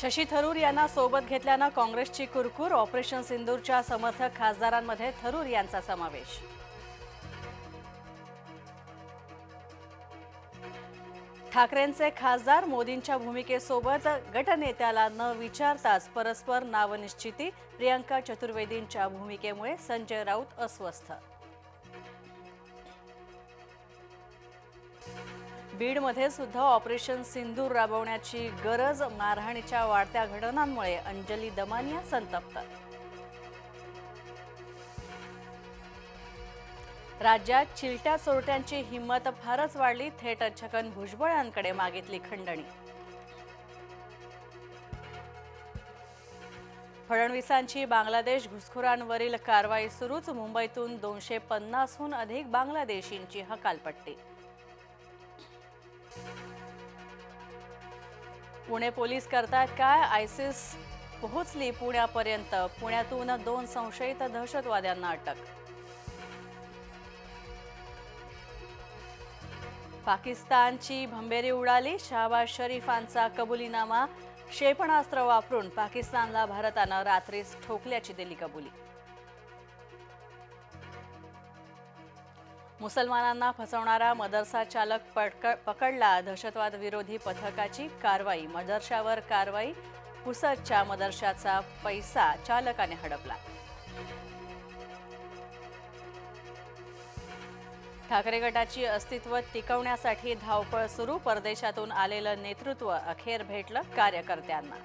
शशी थरूर यांना सोबत घेतल्यानं काँग्रेसची कुरकूर ऑपरेशन सिंदूरच्या समर्थक खासदारांमध्ये थरूर यांचा समावेश. ठाकरेंचे खासदार मोदींच्या भूमिकेसोबत गटनेत्याला न विचारताच परस्पर नावनिश्चिती प्रियंका चतुर्वेदींच्या भूमिकेमुळे संजय राऊत अस्वस्थ. बीडमध्ये सुद्धा ऑपरेशन सिंदूर राबवण्याची गरज मारहाणीच्या वाढत्या घटनांमुळे अंजली दमानिया संतप्त. राज्यात चिलट्या चोरट्यांची हिंमत फारच वाढली थेट छगन भुजबळांकडे मागितली खंडणी. फडणवीसांची बांगलादेश घुसखोरांवरील कारवाई सुरूच मुंबईतून दोनशे पन्नासहून अधिक बांगलादेशींची हकालपट्टी. पुणे पोलीस करतात काय? आयसिस पोहोचली पुण्यापर्यंत. पुण्यातून दोन संशयित दहशतवाद्यांना अटक. पाकिस्तानची भंबेरी उडाली. शाहबाज शरीफांचा कबुलीनामा क्षेपणास्त्र वापरून पाकिस्तानला भारतानं रात्रीच ठोकल्याची दिली कबुली. मुसलमानांना फसवणारा मदरसा चालक पडक पकडला. दहशतवाद विरोधी पथकाची कारवाई. मदरशावर कारवाई. पुसदच्या मदरशाचा पैसा चालकाने हडपला. ठाकरे गटाची अस्तित्व टिकवण्यासाठी धावपळ सुरू. परदेशातून आलेलं नेतृत्व अखेर भेटलं कार्यकर्त्यांना.